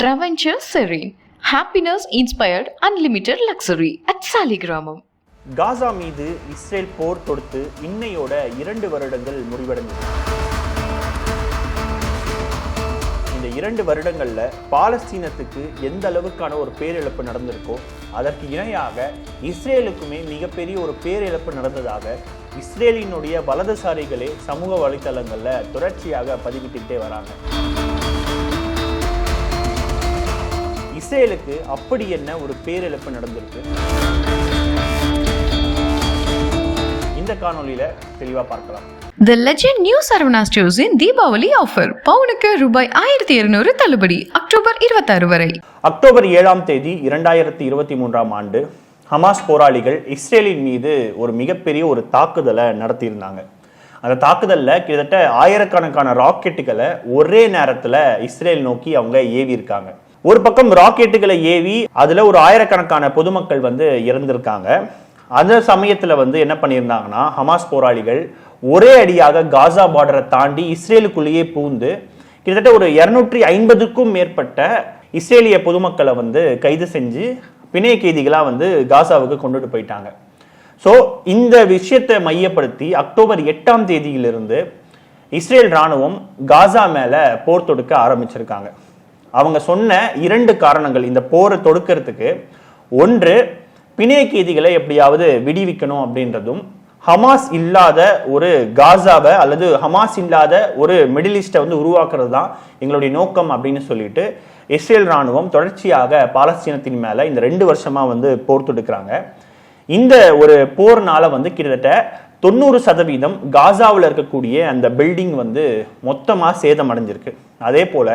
Traventure Serene. Happiness inspired unlimited luxury at கிராமம் காசா மீது இஸ்ரேல் போர் தொடுத்து இன்னையோட இரண்டு வருடங்கள் முடிவடைந்தது. இந்த இரண்டு வருடங்களில் பாலஸ்தீனத்துக்கு எந்த அளவுக்கான ஒரு பேரிழப்பு நடந்திருக்கோ அதற்கு இணையாக இஸ்ரேலுக்குமே மிகப்பெரிய ஒரு பேரிழப்பு நடந்ததாக இஸ்ரேலினுடைய வலதுசாரிகளே சமூக வலைத்தளங்களில் தொடர்ச்சியாக பதிவிட்டுக்கிட்டே வராங்க. இஸ்ரேலுக்கு அப்படி என்ன ஒரு பேரிழப்பு நடந்திருக்கு? இந்த காணொளியில தெளிவா பார்க்கலாம். The Legend New Saravana Stores in Deepavali offer பவுனுக்கு ரூபாய் ஆயிரத்தி இருநூறு தள்ளுபடி அக்டோபர் இருபத்தாறு வரை. அக்டோபர் ஏழாம் தேதி இரண்டாயிரத்தி இருபத்தி மூன்றாம் ஆண்டு ஹமாஸ் போராளிகள் இஸ்ரேலின் மீது ஒரு மிகப்பெரிய ஒரு தாக்குதலை நடத்தியிருந்தாங்க. அந்த தாக்குதல்ல கிட்டத்தட்ட ஆயிரக்கணக்கான ராக்கெட்டுகளை ஒரே நேரத்துல இஸ்ரேல் நோக்கி அவங்க ஏவி இருக்காங்க ஒரு பக்கம் ராக்கெட்டுகளை ஏவி அதில் ஒரு ஆயிரக்கணக்கான பொதுமக்கள் வந்து இறந்திருக்காங்க. அந்த சமயத்தில் வந்து என்ன பண்ணியிருந்தாங்கன்னா ஹமாஸ் போராளிகள் ஒரே அடியாக காசா பார்டரை தாண்டி இஸ்ரேலுக்குள்ளேயே பூந்து கிட்டத்தட்ட ஒரு இரநூற்றி ஐம்பதுக்கும் மேற்பட்ட இஸ்ரேலிய பொதுமக்களை வந்து கைது செஞ்சு பிணைய கைதிகளாக வந்து காசாவுக்கு கொண்டுட்டு போயிட்டாங்க. ஸோ இந்த விஷயத்தை மையப்படுத்தி அக்டோபர் எட்டாம் தேதியிலிருந்து இஸ்ரேல் ராணுவம் காசா மேலே போர் தொடுக்க ஆரம்பிச்சிருக்காங்க. அவங்க சொன்ன இரண்டு காரணங்கள் இந்த போரை தொடுக்கிறதுக்கு. ஒன்று பிணைய கைதிகளை எப்படியாவது விடுவிக்கணும் அப்படின்றதும் ஹமாஸ் இல்லாத ஒரு காசாவை அல்லது ஹமாஸ் இல்லாத ஒரு மிடில் ஈஸ்டை வந்து உருவாக்குறது தான் எங்களுடைய நோக்கம் அப்படின்னு சொல்லிட்டு இஸ்ரேல் ராணுவம் தொடர்ச்சியாக பாலஸ்தீனத்தின் மேலே இந்த ரெண்டு வருஷமாக வந்து போர் தொடுக்கிறாங்க. இந்த ஒரு போர்னால வந்து கிட்டத்தட்ட தொண்ணூறு சதவீதம் காசாவில் இருக்கக்கூடிய அந்த பில்டிங் வந்து மொத்தமாக சேதம் அடைஞ்சிருக்கு அதே போல்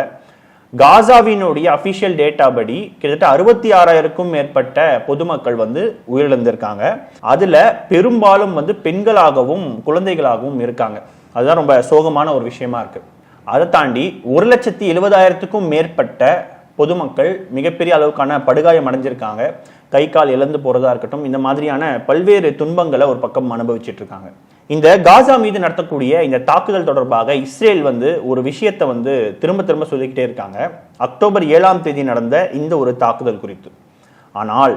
காசாவினுடைய அபிஷியல் டேட்டா படி கிட்டத்தட்ட அறுபத்தி ஆறாயிரக்கும் மேற்பட்ட பொதுமக்கள் வந்து உயிரிழந்திருக்காங்க. அதுல பெரும்பாலும் வந்து பெண்களாகவும் குழந்தைகளாகவும் இருக்காங்க. அதுதான் ரொம்ப சோகமான ஒரு விஷயமா இருக்கு. அதை தாண்டி ஒரு லட்சத்தி எழுபதாயிரத்துக்கும் மேற்பட்ட பொதுமக்கள் மிகப்பெரிய அளவுக்கான படுகாயம் அடைஞ்சிருக்காங்க. கை கால் இழந்து போறதா இருக்கட்டும் இந்த மாதிரியான பல்வேறு துன்பங்களை ஒரு பக்கம் அனுபவிச்சுட்டு இருக்காங்க. இந்த காசா மீது நடத்தக்கூடிய இந்த தாக்குதல் தொடர்பாக இஸ்ரேல் வந்து ஒரு விஷயத்தை வந்து திரும்ப திரும்ப சொல்லிக்கிட்டே இருக்காங்க. அக்டோபர் ஏழாம் தேதி நடந்த இந்த ஒரு தாக்குதல் குறித்து. ஆனால்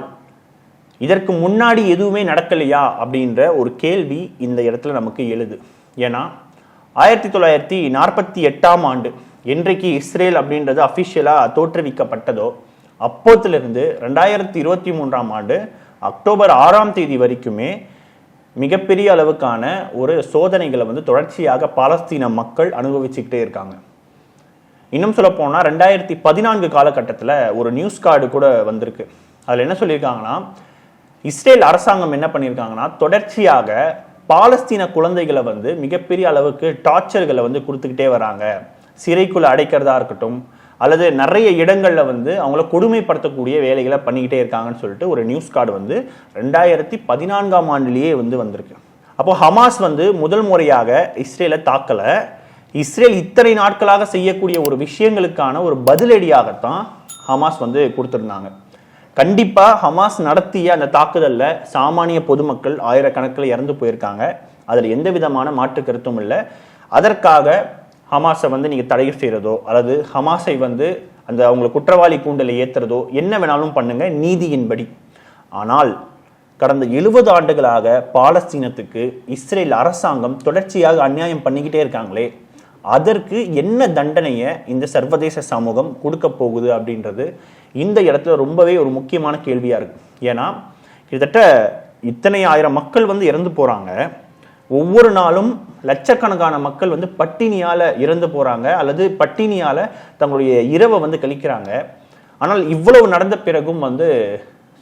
இதற்கு முன்னாடி எதுவுமே நடக்கலையா அப்படின்ற ஒரு கேள்வி இந்த இடத்துல நமக்கு எழுது. ஏன்னா ஆயிரத்தி தொள்ளாயிரத்தி நாற்பத்தி எட்டாம் ஆண்டு என்றைக்கு இஸ்ரேல் அப்படின்றது அஃபிஷியலாக தோற்றுவிக்கப்பட்டதோ அப்போத்திலிருந்து ரெண்டாயிரத்தி இருபத்தி மூன்றாம் ஆண்டு அக்டோபர் ஆறாம் தேதி வரைக்குமே மிகப்பெரிய அளவுக்கான ஒரு சோதனைகளை வந்து தொடர்ச்சியாக பாலஸ்தீன மக்கள் அனுபவிச்சுக்கிட்டே இருக்காங்க. இன்னும் சொல்ல ரெண்டாயிரத்தி பதினான்கு காலகட்டத்தில் ஒரு நியூஸ் கார்டு கூட வந்திருக்கு. அதில் என்ன சொல்லியிருக்காங்கன்னா இஸ்ரேல் அரசாங்கம் என்ன பண்ணியிருக்காங்கன்னா தொடர்ச்சியாக பாலஸ்தீன குழந்தைகளை வந்து மிகப்பெரிய அளவுக்கு டார்ச்சர்களை வந்து கொடுத்துக்கிட்டே வராங்க. சிறைக்குள்ளே அடைக்கிறதா இருக்கட்டும் அல்லது நிறைய இடங்களில் வந்து அவங்கள கொடுமைப்படுத்தக்கூடிய வேலைகளை பண்ணிக்கிட்டே இருக்காங்கன்னு சொல்லிட்டு ஒரு நியூஸ் கார்டு வந்து ரெண்டாயிரத்தி பதினான்காம் ஆண்டுலேயே வந்து வந்திருக்கு. அப்போ ஹமாஸ் வந்து முதல் முறையாக இஸ்ரேலை தாக்கலை. இஸ்ரேல் இத்தனை நாட்களாக செய்யக்கூடிய ஒரு விஷயங்களுக்கான ஒரு பதிலடியாகத்தான் ஹமாஸ் வந்து கொடுத்துருந்தாங்க. கண்டிப்பாக ஹமாஸ் நடத்திய அந்த தாக்குதலில் சாமானிய பொதுமக்கள் ஆயிரக்கணக்கில் இறந்து போயிருக்காங்க. அதில் எந்த விதமான மாற்று கருத்தும் இல்லை. அதற்காக ஹமாஸை வந்து நீங்கள் தடை செய்கிறதோ அல்லது ஹமாஸை வந்து அந்த அவங்களை குற்றவாளி கூண்டலை ஏற்றுறதோ என்ன வேணாலும் பண்ணுங்க நீதியின்படி. ஆனால் கடந்த எழுபது ஆண்டுகளாக பாலஸ்தீனத்துக்கு இஸ்ரேல் அரசாங்கம் தொடர்ச்சியாக அநியாயம் பண்ணிக்கிட்டே இருக்காங்களே அதற்கு என்ன தண்டனையை இந்த சர்வதேச சமூகம் கொடுக்க போகுது அப்படின்றது இந்த இடத்துல ரொம்பவே ஒரு முக்கியமான கேள்வியாக இருக்கு. ஏன்னா கிட்டத்தட்ட இத்தனை ஆயிரம் மக்கள் வந்து இறந்து போகிறாங்க ஒவ்வொரு நாளும் லட்சக்கணக்கான மக்கள் வந்து பட்டினியால் இறந்து போகிறாங்க அல்லது பட்டினியால் தங்களுடைய இரவை வந்து கழிக்கிறாங்க. ஆனால் இவ்வளவு நடந்த பிறகும் வந்து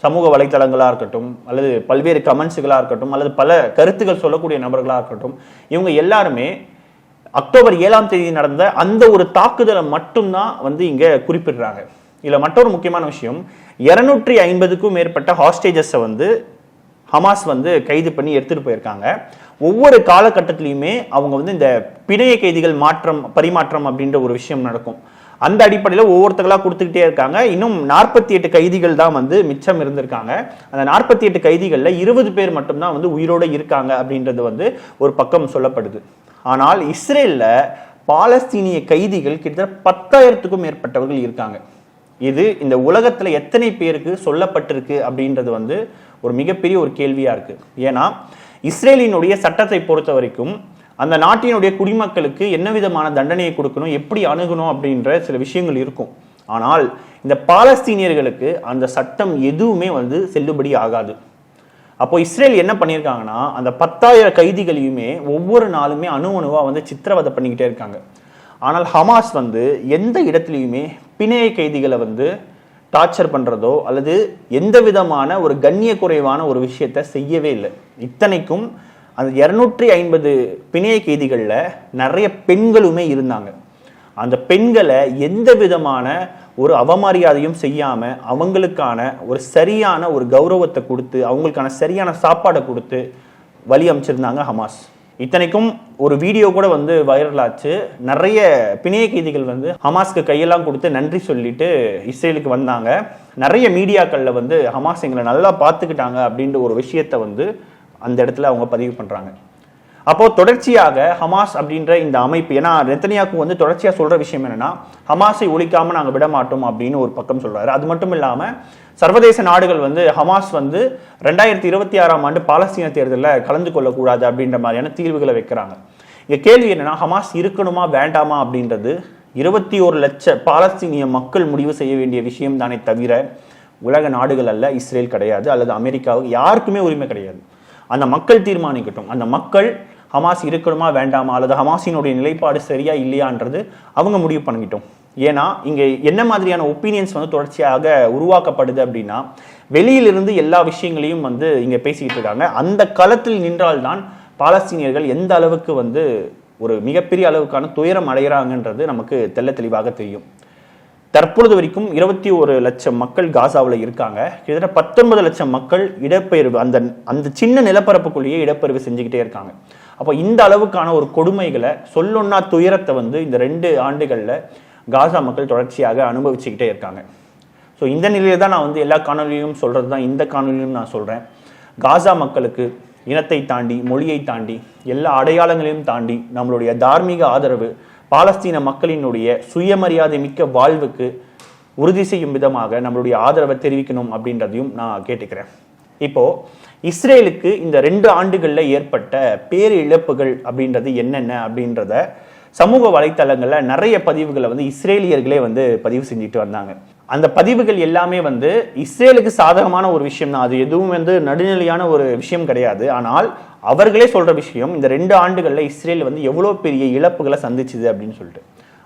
சமூக வலைத்தளங்களாக இருக்கட்டும் அல்லது பல்வேறு கமெண்ட்ஸுகளாக இருக்கட்டும் அல்லது பல கருத்துக்கள் சொல்லக்கூடிய நபர்களாக இருக்கட்டும் இவங்க எல்லாருமே அக்டோபர் ஏழாம் தேதி நடந்த அந்த ஒரு தாக்குதலை மட்டும்தான் வந்து இங்கே குறிப்பிடுறாங்க. இதில் மற்றொரு முக்கியமான விஷயம் இரநூற்றி ஐம்பதுக்கும் மேற்பட்ட ஹாஸ்டேஜஸை வந்து ஹமாஸ் வந்து கைது பண்ணி எடுத்துகிட்டு போயிருக்காங்க. ஒவ்வொரு காலகட்டத்திலையுமே அவங்க வந்து இந்த பிணைய கைதிகள் மாற்றம் பரிமாற்றம் அப்படின்ற ஒரு விஷயம் நடக்கும். அந்த அடிப்படையில் ஒவ்வொருத்தர்களாக கொடுத்துக்கிட்டே இருக்காங்க. இன்னும் நாற்பத்தி எட்டு கைதிகள் தான் வந்து மிச்சம் இருந்திருக்காங்க. அந்த நாற்பத்தி எட்டு கைதிகளில் இருபது பேர் மட்டும்தான் வந்து உயிரோட இருக்காங்க அப்படின்றது வந்து ஒரு பக்கம் சொல்லப்படுது. ஆனால் இஸ்ரேலில் பாலஸ்தீனிய கைதிகள் கிட்டத்தட்ட பத்தாயிரத்துக்கும் மேற்பட்டவர்கள் இருக்காங்க. இது இந்த உலகத்தில் எத்தனை பேருக்கு சொல்லப்பட்டிருக்கு அப்படின்றது வந்து ஒரு மிகப்பெரிய ஒரு கேள்வியாக இருக்குது ஏன்னா இஸ்ரேலினுடைய சட்டத்தை பொறுத்த வரைக்கும் அந்த நாட்டினுடைய குடிமக்களுக்கு என்ன விதமான தண்டனையை கொடுக்கணும் எப்படி அணுகணும் அப்படின்ற சில விஷயங்கள் இருக்கும். ஆனால் இந்த பாலஸ்தீனியர்களுக்கு அந்த சட்டம் எதுவுமே வந்து செல்லுபடி ஆகாது. அப்போ இஸ்ரேல் என்ன பண்ணியிருக்காங்கன்னா அந்த பத்தாயிரம் கைதிகளையுமே ஒவ்வொரு நாளுமே அணு அணுவாக வந்து சித்திரவதை பண்ணிக்கிட்டே இருக்காங்க. ஆனால் ஹமாஸ் வந்து எந்த இடத்துலையுமே பிணைய கைதிகளை வந்து டார்ச்சர் பண்ணுறதோ அல்லது எந்த விதமான ஒரு கண்ணிய குறைவான ஒரு விஷயத்தை செய்யவே இல்லை. இத்தனைக்கும் அந்த இரநூற்றி ஐம்பது பிணைய கைதிகளில் நிறைய பெண்களுமே இருந்தாங்க. அந்த பெண்களை எந்த விதமான ஒரு அவமரியாதையும் செய்யாமல் அவங்களுக்கான ஒரு சரியான ஒரு கௌரவத்தை கொடுத்து அவங்களுக்கான சரியான சாப்பாடை கொடுத்து வழி அமைச்சிருந்தாங்க ஹமாஸ். இத்தனைக்கும் ஒரு வீடியோ கூட வந்து வைரலாச்சு நிறைய பிணைய கைதிகள் வந்து ஹமாஸ்க்கு கையெல்லாம் கொடுத்து நன்றி சொல்லிட்டு இஸ்ரேலுக்கு வந்தாங்க. நிறைய மீடியாக்களில் வந்து ஹமாஸ் எங்களை நல்லா பார்த்துக்கிட்டாங்க அப்படின்ற ஒரு விஷயத்தை வந்து அந்த இடத்துல அவங்க பதிவு பண்ணுறாங்க அப்போது தொடர்ச்சியாக ஹமாஸ் அப்படின்ற இந்த அமைப்பு ஏன்னா நெத்தனியாக்கு வந்து தொடர்ச்சியாக சொல்கிற விஷயம் என்னென்னா ஹமாஸை ஒழிக்காமல் நாங்கள் விட மாட்டோம் அப்படின்னு ஒரு பக்கம் சொல்கிறாரு அது மட்டும் இல்லாமல் சர்வதேச நாடுகள் வந்து ஹமாஸ் வந்து ரெண்டாயிரத்தி இருபத்தி ஆறாம் ஆண்டு பாலஸ்தீன தேர்தலில் கலந்து கொள்ளக்கூடாது அப்படின்ற மாதிரியான தீர்வுகளை வைக்கிறாங்க. இங்கே கேள்வி என்னென்னா ஹமாஸ் இருக்கணுமா வேண்டாமா அப்படின்றது இருபத்தி ஒரு லட்ச பாலஸ்தீனிய மக்கள் முடிவு செய்ய வேண்டிய விஷயம் தானே தவிர உலக நாடுகள் அல்ல இஸ்ரேல் கிடையாது அல்லது அமெரிக்காவுக்கு யாருக்குமே உரிமை கிடையாது. அந்த மக்கள் தீர்மானிக்கட்டும். அந்த மக்கள் ஹமாஸ் இருக்கணுமா வேண்டாமா? அல்லது ஹமாஸினுடைய நிலைப்பாடு சரியா இல்லையான்றது அவங்க முடிவு பண்ணிக்கிட்டோம். ஏன்னா இங்கே என்ன மாதிரியான ஒப்பீனியன்ஸ் வந்து தொடர்ச்சியாக உருவாக்கப்படுது அப்படின்னா வெளியிலிருந்து எல்லா விஷயங்களையும் வந்து இங்கே பேசிக்கிட்டு இருக்காங்க. அந்த களத்தில் நின்றால்தான் பாலஸ்தீனியர்கள் எந்த அளவுக்கு வந்து ஒரு மிகப்பெரிய அளவுக்கான துயரம் அடைகிறாங்கன்றது நமக்கு தெள்ள தெளிவாக தெரியும். தற்பொழுது வரைக்கும் இருபத்தி ஒரு லட்சம் மக்கள் காசாவில் இருக்காங்க. கிட்டத்தட்ட பத்தொன்பது லட்சம் மக்கள் இடப்பெயர்வு அந்த அந்த சின்ன நிலப்பரப்புக்குள்ளேயே இடப்பெயர்வு செஞ்சுக்கிட்டே இருக்காங்க. அப்போ இந்த அளவுக்கான ஒரு கொடுமைகளை சொல்லொன்னா துயரத்தை வந்து இந்த ரெண்டு ஆண்டுகளில் காசா மக்கள் தொடர்ச்சியாக அனுபவிச்சுக்கிட்டே இருக்காங்க. ஸோ இந்த நிலையில தான் நான் வந்து எல்லா காணொலியும் சொல்கிறது தான் இந்த காணொலியும் நான் சொல்கிறேன் காசா மக்களுக்கு இனத்தை தாண்டி மொழியை தாண்டி எல்லா அடையாளங்களையும் தாண்டி நம்மளுடைய தார்மீக ஆதரவு பாலஸ்தீன மக்களினுடைய சுயமரியாதை மிக்க வாழ்வுக்கு உறுதி செய்யும் விதமாக நம்மளுடைய ஆதரவை தெரிவிக்கணும் அப்படின்றதையும் நான் கேட்டுக்கிறேன். இப்போ இஸ்ரேலுக்கு இந்த ரெண்டு ஆண்டுகளில் ஏற்பட்ட பேரிழப்புகள் அப்படின்றது என்னென்ன அப்படின்றத சமூக வலைத்தளங்களில் நிறைய பதிவுகளை வந்து இஸ்ரேலியர்களே வந்து பதிவு செஞ்சுட்டு வந்தாங்க. அந்த பதிவுகள் எல்லாமே வந்து இஸ்ரேலுக்கு சாதகமான ஒரு விஷயம் தான் அது எதுவும் வந்து நடுநிலையான ஒரு விஷயம் கிடையாது. ஆனால் அவர்களே சொல்ற விஷயம் இந்த ரெண்டு ஆண்டுகளில் இஸ்ரேல் வந்து எவ்வளோ பெரிய இழப்புகளை சந்திச்சுது அப்படின்னு சொல்லிட்டு.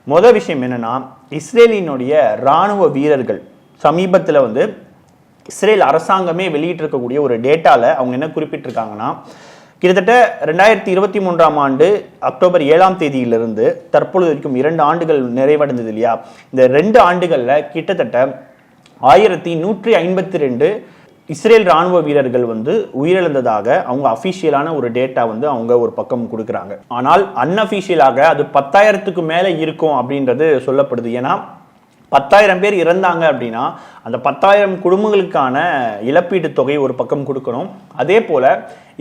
மொதல் விஷயம் என்னன்னா இஸ்ரேலினுடைய ராணுவ வீரர்கள் சமீபத்தில் வந்து இஸ்ரேல் அரசாங்கமே வெளியிட்டிருக்கக்கூடிய ஒரு டேட்டாவில் அவங்க என்ன குறிப்பிட்டிருக்காங்கன்னா கிட்டத்தட்ட ரெண்டாயிரத்தி இருபத்தி மூன்றாம் ஆண்டு அக்டோபர் ஏழாம் தேதியிலிருந்து தற்பொழுது வரைக்கும் இரண்டு ஆண்டுகள் நிறைவடைந்தது இல்லையா? இந்த ரெண்டு ஆண்டுகளில் கிட்டத்தட்ட ஆயிரத்தி நூற்றி ஐம்பத்தி ரெண்டு இஸ்ரேல் ராணுவ வீரர்கள் வந்து உயிரிழந்ததாக அவங்க அஃபீஷியலான ஒரு டேட்டா வந்து அவங்க ஒரு பக்கம் கொடுக்குறாங்க. ஆனால் அன்அஃபிஷியலாக அது பத்தாயிரத்துக்கு மேலே இருக்கும் அப்படின்றது சொல்லப்படுது. ஏன்னா பத்தாயிரம் பேர் இறந்தாங்க அப்படின்னா அந்த பத்தாயிரம் குடும்பங்களுக்கான இழப்பீட்டு தொகை ஒரு பக்கம் கொடுக்கணும். அதே போல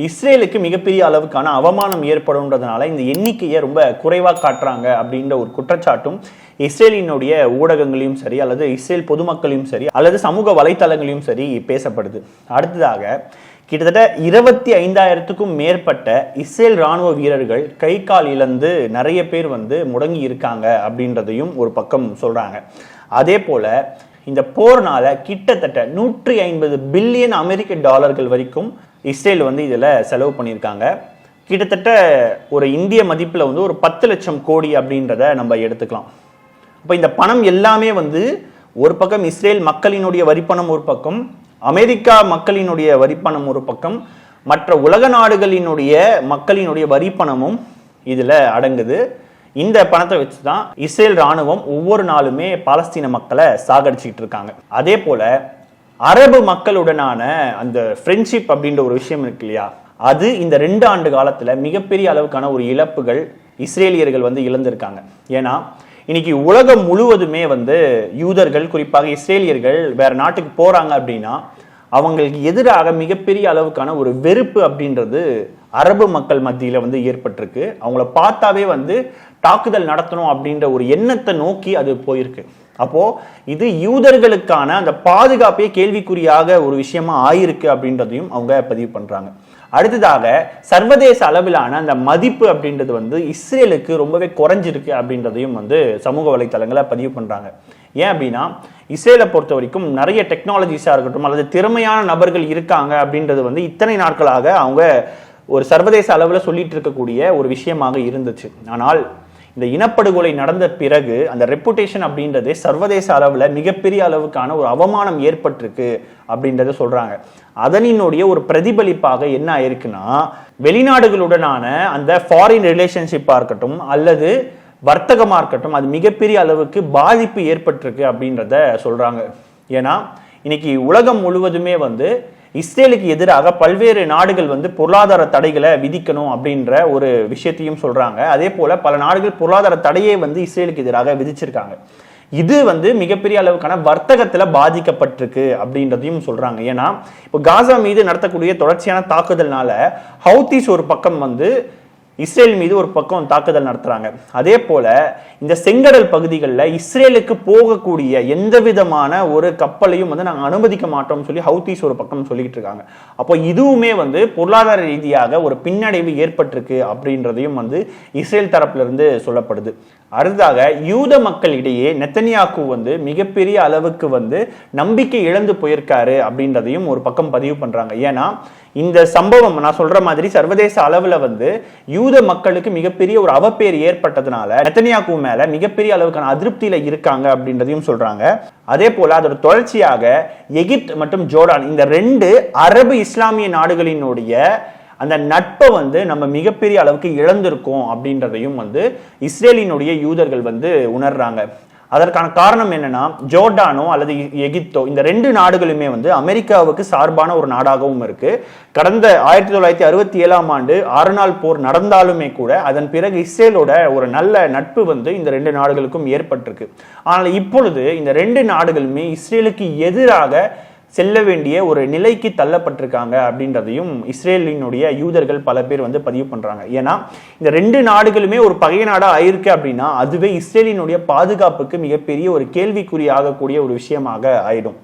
இஸ்ரேலுக்கு மிகப்பெரிய அளவுக்கான அவமானம் ஏற்படும்ன்றதுனால இந்த எண்ணிக்கையை ரொம்ப குறைவாக காட்டுறாங்க அப்படின்ற ஒரு குற்றச்சாட்டும் இஸ்ரேலினுடைய ஊடகங்களையும் சரி அல்லது இஸ்ரேல் பொதுமக்களையும் சரி அல்லது சமூக வலைத்தளங்களையும் சரி பேசப்படுது. அடுத்ததாக கிட்டத்தட்ட இருபத்தி ஐந்தாயிரத்துக்கும் மேற்பட்ட இஸ்ரேல் ராணுவ வீரர்கள் கை கால் இழந்து நிறைய பேர் வந்து முடங்கி இருக்காங்க அப்படின்றதையும் ஒரு பக்கம் சொல்கிறாங்க அதே போல இந்த போர்னால கிட்டத்தட்ட நூற்றி ஐம்பது பில்லியன் அமெரிக்க டாலர்கள் வரைக்கும் இஸ்ரேல் வந்து இதில் செலவு பண்ணியிருக்காங்க. கிட்டத்தட்ட ஒரு இந்திய மதிப்பில் வந்து ஒரு பத்து லட்சம் கோடி அப்படின்றத நம்ம எடுத்துக்கலாம். இப்போ இந்த பணம் எல்லாமே வந்து ஒரு பக்கம் இஸ்ரேல் மக்களினுடைய வரிப்பணம் ஒரு பக்கம் அமெரிக்கா மக்களினுடைய வரிப்பணம் ஒரு பக்கம் மற்ற உலக நாடுகளினுடைய மக்களினுடைய வரிப்பணமும் இதில் அடங்குது. இந்த பணத்தை வச்சு தான் இஸ்ரேல் ராணுவம் ஒவ்வொரு நாளுமே பாலஸ்தீன மக்களை சாகடிச்சிட்டு இருக்காங்க. அதே போல அரபு மக்களுடனான அந்த ஃப்ரெண்ட்ஷிப் அப்படின்ற ஒரு விஷயம் இருக்கு இல்லையா? அது இந்த ரெண்டு ஆண்டு காலத்துல மிகப்பெரிய அளவுக்கான ஒரு இழப்புகள் இஸ்ரேலியர்கள் வந்து இழந்திருக்காங்க. ஏன்னா இன்னைக்கு உலகம் முழுவதுமே வந்து யூதர்கள் குறிப்பாக இஸ்ரேலியர்கள் வேற நாட்டுக்கு போறாங்க அப்படின்னா அவங்களுக்கு எதிராக மிகப்பெரிய அளவுக்கான ஒரு வெறுப்பு அப்படின்றது அரபு மக்கள் மத்தியில வந்து ஏற்பட்டிருக்கு. அவங்கள பார்த்தாவே வந்து தாக்குதல் நடத்தணும் அப்படின்ற ஒரு எண்ணத்தை நோக்கி அது போயிருக்கு. அப்போ இது யூதர்களுக்கான அந்த பாதுகாப்பே கேள்விக்குறியாக ஒரு விஷயமா ஆயிருக்கு அப்படின்றதையும் அவங்க பதிவு பண்றாங்க. அடுத்ததாக சர்வதேச அளவிலான அந்த மதிப்பு அப்படின்றது வந்து இஸ்ரேலுக்கு ரொம்பவே குறைஞ்சிருக்கு அப்படின்றதையும் வந்து சமூக வலைத்தளங்களை பதிவு பண்றாங்க. ஏன் அப்படின்னா இஸ்ரேலை பொறுத்த வரைக்கும் நிறைய டெக்னாலஜிஸாக இருக்கட்டும் அல்லது திறமையான நபர்கள் இருக்காங்க அப்படின்றது வந்து இத்தனை நாட்களாக அவங்க ஒரு சர்வதேச அளவில் சொல்லிட்டு இருக்கக்கூடிய ஒரு விஷயமாக இருந்துச்சு. ஆனால் இந்த இனப்படுகொலை நடந்த பிறகு அந்த ரெப்புடேஷன் அப்படின்றதே சர்வதேச அளவில் மிகப்பெரிய அளவுக்கான ஒரு அவமானம் ஏற்பட்டிருக்கு அப்படின்றத சொல்கிறாங்க அதனினுடைய ஒரு பிரதிபலிப்பாக என்ன ஆயிருக்குன்னா வெளிநாடுகளுடனான அந்த ஃபாரின் ரிலேஷன்ஷிப்பாக இருக்கட்டும் அல்லது வர்த்தகமாக இருக்கட்டும் அது மிகப்பெரிய அளவுக்கு பாதிப்பு ஏற்பட்டிருக்கு அப்படின்றத சொல்கிறாங்க ஏன்னா இன்னைக்கு உலகம் முழுவதுமே வந்து இஸ்ரேலுக்கு எதிராக பல்வேறு நாடுகள் வந்து பொருளாதார தடைகளை விதிக்கணும் அப்படின்ற ஒரு விஷயத்தையும் சொல்றாங்க. அதே போல பல நாடுகள் பொருளாதார தடையை வந்து இஸ்ரேலுக்கு எதிராக விதிச்சிருக்காங்க. இது வந்து மிகப்பெரிய அளவுக்கான வர்த்தகத்தில் பாதிக்கப்பட்டிருக்கு அப்படின்றதையும் சொல்றாங்க. ஏன்னா இப்போ காசா மீது நடத்தக்கூடிய தொடர்ச்சியான தாக்குதல்னால ஹவுத்திஸ் ஒரு பக்கம் வந்து இஸ்ரேல் மீது ஒரு பக்கம் தாக்குதல் நடத்துறாங்க. அதே போல இந்த செங்கடல் பகுதிகளில் இஸ்ரேலுக்கு போகக்கூடிய எந்த விதமான ஒரு கப்பலையும் வந்து நாங்கள் அனுமதிக்க மாட்டோம்னு சொல்லி ஹவுத்தீஸ் ஒரு பக்கம் சொல்லிக்கிட்டு இருக்காங்க. அப்போ இதுவுமே வந்து பொருளாதார ரீதியாக ஒரு பின்னடைவு ஏற்பட்டிருக்கு அப்படின்றதையும் வந்து இஸ்ரேல் தரப்புல இருந்து சொல்லப்படுது. அடுத்ததாக யூத மக்களிடையே நெத்தனியாக்கு வந்து மிகப்பெரிய அளவுக்கு வந்து நம்பிக்கை இழந்து போயிருக்காரு அப்படின்றதையும் ஒரு பக்கம் பதிவு பண்றாங்க. ஏன்னா இந்த சம்பவம் நான் சொல்ற மாதிரி சர்வதேச அளவுல வந்து யூத மக்களுக்கு மிகப்பெரிய ஒரு அவப்பேர் ஏற்பட்டதுனால நெத்தனியாக்கு மேல மிகப்பெரிய அளவுக்கான அதிருப்தியில இருக்காங்க அப்படின்றதையும் சொல்றாங்க. அதே போல அதோட தொடர்ச்சியாக எகிப்த் மற்றும் ஜோர்டான் இந்த ரெண்டு அரபு இஸ்லாமிய நாடுகளினுடைய அந்த நட்பை வந்து நம்ம மிகப்பெரிய அளவுக்கு இழந்திருக்கோம் அப்படின்றதையும் வந்து இஸ்ரேலினுடைய யூதர்கள் வந்து உணர்றாங்க. அதற்கான காரணம் என்னன்னா ஜோர்டானோ அல்லது எகிப்தோ இந்த ரெண்டு நாடுகளுமே வந்து அமெரிக்காவுக்கு சார்பான ஒரு நாடாகவும் இருக்கு. கடந்த ஆயிரத்தி தொள்ளாயிரத்தி அறுபத்தி ஏழாம் ஆண்டு ஆறு நாள் போர் நடந்தாலுமே கூட அதன் பிறகு இஸ்ரேலோட ஒரு நல்ல நட்பு வந்து இந்த ரெண்டு நாடுகளுக்கும் ஏற்பட்டிருக்கு. ஆனால் இப்பொழுது இந்த ரெண்டு நாடுகளுமே இஸ்ரேலுக்கு எதிராக செல்ல வேண்டிய ஒரு நிலைக்கு தள்ளப்பட்டிருக்காங்க அப்படின்றதையும் இஸ்ரேலினுடைய யூதர்கள் பல பேர் வந்து பதிவு பண்ணுறாங்க ஏன்னா இந்த ரெண்டு நாடுகளுமே ஒரு பகை நாடாக ஆயிருக்கு அப்படின்னா அதுவே இஸ்ரேலினுடைய பாதுகாப்புக்கு மிகப்பெரிய ஒரு கேள்விக்குறி ஆகக்கூடிய ஒரு விஷயமாக ஆயிடும்.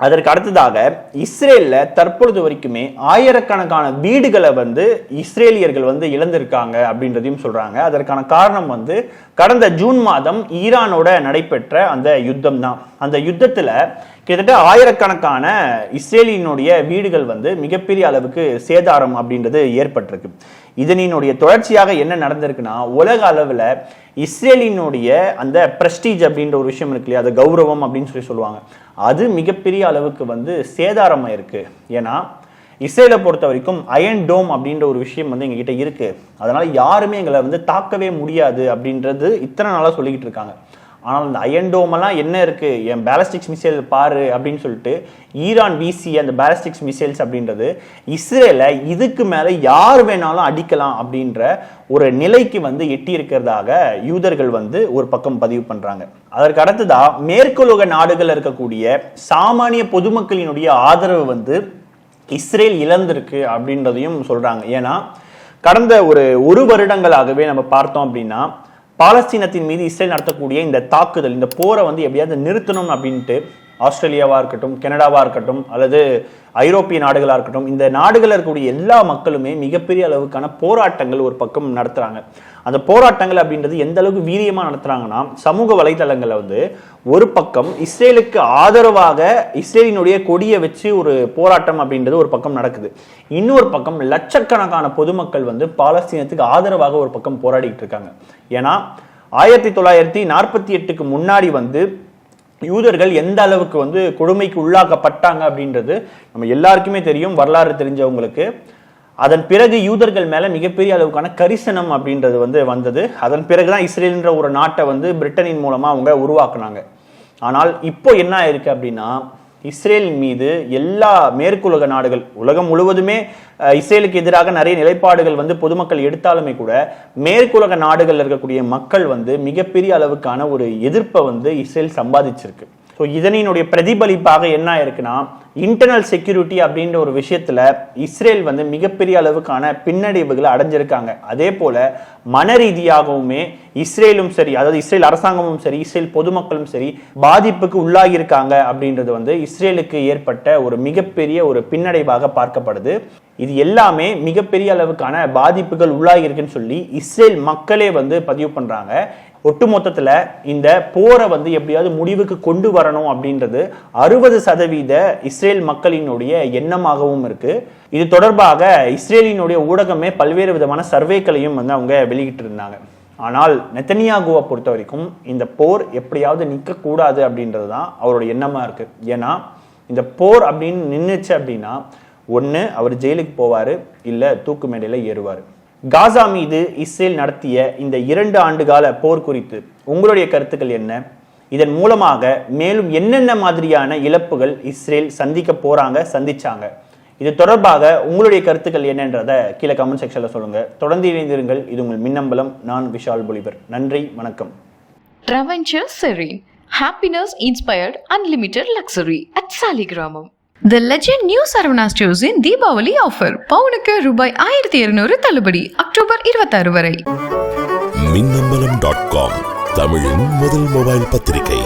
அதற்கு அடுத்ததாக இஸ்ரேலில் தற்பொழுது வரைக்குமே ஆயிரக்கணக்கான வீடுகளை வந்து இஸ்ரேலியர்கள் வந்து இழந்திருக்காங்க அப்படின்றதையும் சொல்கிறாங்க அதற்கான காரணம் வந்து கடந்த ஜூன் மாதம் ஈரானோட நடைபெற்ற அந்த யுத்தம் தான் அந்த யுத்தத்தில் கிட்டத்தட்ட ஆயிரக்கணக்கான இஸ்ரேலினுடைய வீடுகள் வந்து மிகப்பெரிய அளவுக்கு சேதாரம் அப்படின்றது ஏற்பட்டிருக்கு. இதனினுடைய தொடர்ச்சியாக என்ன நடந்திருக்குன்னா உலக அளவில் இஸ்ரேலினுடைய அந்த பிரஸ்டீஜ் அப்படின்ற ஒரு விஷயம் இருக்கு இல்லையா? அது கௌரவம் அப்படின்னு சொல்லி சொல்லுவாங்க. அது மிகப்பெரிய அளவுக்கு வந்து சேதாரமாயிருக்கு ஏன்னா இஸ்ரேலை பொறுத்த வரைக்கும் அயன் டோம் அப்படின்ற ஒரு விஷயம் வந்து எங்ககிட்ட இருக்கு. அதனால யாருமே எங்களை வந்து தாக்கவே முடியாது அப்படின்றது இத்தனை நாளா சொல்லிக்கிட்டு இருக்காங்க. ஆனால் அந்த அயன் என்ன இருக்குது என் பேலஸ்டிக்ஸ் மிசைல் பாரு அப்படின்னு சொல்லிட்டு ஈரான் வீசி அந்த பேலஸ்டிக்ஸ் மிசைல்ஸ் அப்படின்றது இஸ்ரேலை இதுக்கு மேலே யார் வேணாலும் அடிக்கலாம் அப்படின்ற ஒரு நிலைக்கு வந்து எட்டி இருக்கிறதாக யூதர்கள் வந்து ஒரு பக்கம் பதிவு பண்ணுறாங்க அதற்கு அடுத்ததாக மேற்குலக நாடுகள் இருக்கக்கூடிய சாமானிய பொதுமக்களினுடைய ஆதரவு வந்து இஸ்ரேல் இழந்திருக்கு அப்படின்றதையும் சொல்கிறாங்க ஏன்னா கடந்த ஒரு ஒரு வருடங்களாகவே நம்ம பார்த்தோம் அப்படின்னா பாலஸ்தீனத்தின் மீது இஸ்ரேல் நடத்தக்கூடிய இந்த தாக்குதல் இந்த போரை வந்து எப்படியாவது நிறுத்தணும் அப்படின்ட்டு ஆஸ்திரேலியாவாக இருக்கட்டும் கனடாவாக இருக்கட்டும் அல்லது ஐரோப்பிய நாடுகளாக இருக்கட்டும் இந்த நாடுகளில் இருக்கக்கூடிய எல்லா மக்களுமே மிகப்பெரிய அளவுக்கான போராட்டங்கள் ஒரு பக்கம் நடத்துகிறாங்க அந்த போராட்டங்கள் அப்படின்றது எந்த அளவுக்கு வீரியமாக நடத்துகிறாங்கன்னா சமூக வலைதளங்களில் வந்து ஒரு பக்கம் இஸ்ரேலுக்கு ஆதரவாக இஸ்ரேலினுடைய கொடியை வச்சு ஒரு போராட்டம் அப்படின்றது ஒரு பக்கம் நடக்குது. இன்னொரு பக்கம் லட்சக்கணக்கான பொதுமக்கள் வந்து பாலஸ்தீனத்துக்கு ஆதரவாக ஒரு பக்கம் போராடிக்கிட்டு இருக்காங்க. ஏன்னா ஆயிரத்தி தொள்ளாயிரத்தி நாற்பத்தி எட்டுக்கு முன்னாடி வந்து யூதர்கள் எந்த அளவுக்கு வந்து கொடுமைக்கு உள்ளாக்கப்பட்டாங்க அப்படின்றது நம்ம எல்லாருக்குமே தெரியும் வரலாறு தெரிஞ்சவங்களுக்கு. அதன் பிறகு யூதர்கள் மேல மிகப்பெரிய அளவுக்கான கரிசனம் அப்படின்றது வந்து வந்தது. அதன் பிறகுதான் இஸ்ரேல்ன்ற ஒரு நாட்டை வந்து பிரிட்டனின் மூலமா அவங்க உருவாக்குனாங்க. ஆனால் இப்போ என்ன ஆயிருக்கு அப்படின்னா இஸ்ரேல் மீது எல்லா மேற்குலக நாடுகள் உலகம் முழுவதுமே இஸ்ரேலுக்கு எதிராக நிறைய நிலைப்பாடுகள் வந்து பொதுமக்கள் எடுத்தாலுமே கூட மேற்குலக நாடுகளில் இருக்கக்கூடிய மக்கள் வந்து மிகப்பெரிய அளவுக்கான ஒரு எதிர்ப்பை வந்து இஸ்ரேல் சம்பாதிச்சிருக்கு. ஸோ இதனினுடைய பிரதிபலிப்பாக என்ன ஆயிருக்குன்னா இன்டர்னல் செக்யூரிட்டி அப்படின்ற ஒரு விஷயத்துல இஸ்ரேல் வந்து மிகப்பெரிய அளவுக்கான பின்னடைவுகளை அடைஞ்சிருக்காங்க. அதே போல மன ரீதியாகவுமே இஸ்ரேலும் சரி அதாவது இஸ்ரேல் அரசாங்கமும் சரி இஸ்ரேல் பொதுமக்களும் சரி பாதிப்புக்கு உள்ளாகியிருக்காங்க அப்படின்றது வந்து இஸ்ரேலுக்கு ஏற்பட்ட ஒரு மிகப்பெரிய ஒரு பின்னடைவாக பார்க்கப்படுது. இது எல்லாமே மிகப்பெரிய அளவுக்கான பாதிப்புகள் உள்ளாகிருக்குன்னு சொல்லி இஸ்ரேல் மக்களே வந்து பதிவு பண்றாங்க. ஒட்டுமொத்தத்துல இந்த போரை வந்து எப்படியாவது முடிவுக்கு கொண்டு வரணும் அப்படின்றது அறுபது சதவீத இஸ்ரேல் மக்களினுடைய எண்ணமாகவும் இருக்கு. இது தொடர்பாக இஸ்ரேலினுடைய ஊடகமே பல்வேறு விதமான சர்வேக்களையும் வந்து அவங்க வெளியிட்டு இருந்தாங்க ஆனால் நெத்தனியாகுவை பொறுத்த வரைக்கும் இந்த போர் எப்படியாவது நிற்கக்கூடாது அப்படின்றது தான் அவரோட எண்ணமாக இருக்கு. ஏன்னா இந்த போர் அப்படின்னு நின்றுச்சு அப்படின்னா ஒன்று அவர் ஜெயிலுக்கு போவார் இல்லை தூக்கு மேடையில் ஏறுவார். காசா மீது இஸ்ரேல் நடத்திய இந்த இரண்டு ஆண்டுகால போர் குறித்து உங்களுடைய கருத்துக்கள் என்ன? இதன் மூலமாக மேலும் என்னென்ன மாதிரியான இழப்புகள் இஸ்ரேல் சந்திக்க போறாங்க சந்திச்சாங்க? இது தொடர்பாக உங்களுடைய கருத்துக்கள் என்னன்றதை கீழே கமெண்ட் செக்ஷன்ல சொல்லுங்க. தொடர்ந்து இணைந்திருங்கள். இது உங்கள் மின்னம்பலம். நான் விஷால் பொலிவர் நன்றி வணக்கம். Traventure Serene. Happiness inspired unlimited luxury. The legend new Saravana Stores Deepavali offer பவுனுக்கு ரூபாய் ஆயிரத்தி இருநூறு தள்ளுபடி அக்டோபர் இருபத்தாறு வரை. மின்னம்பலம் டாட் காம் தமிழின் முதல் மொபைல் பத்திரிகை.